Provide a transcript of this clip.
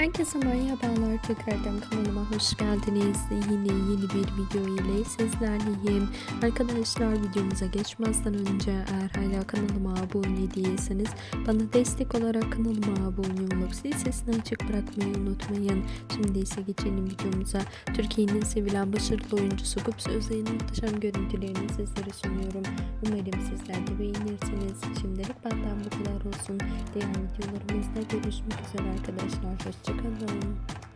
Herkese merhabalar tekrardan kanalıma hoş geldiniz. Yine yeni bir video ile sizlerleyim. Arkadaşlar videomuza geçmezden önce eğer hala kanalıma abone değilseniz bana destek olarak kanalıma abone olup zil sesini açık bırakmayı unutmayın. Şimdi ise geçelim videomuza. Türkiye'nin sevilen başarılı oyuncusu Gupse Özay'ın muhteşem görüntülerini sizlere sunuyorum. Umarım sizler de beğenirsiniz. Şimdilik benden bu kadar olsun. Diğer videolarımızda görüşmek üzere arkadaşlar. Hoşçakalın. 看到了。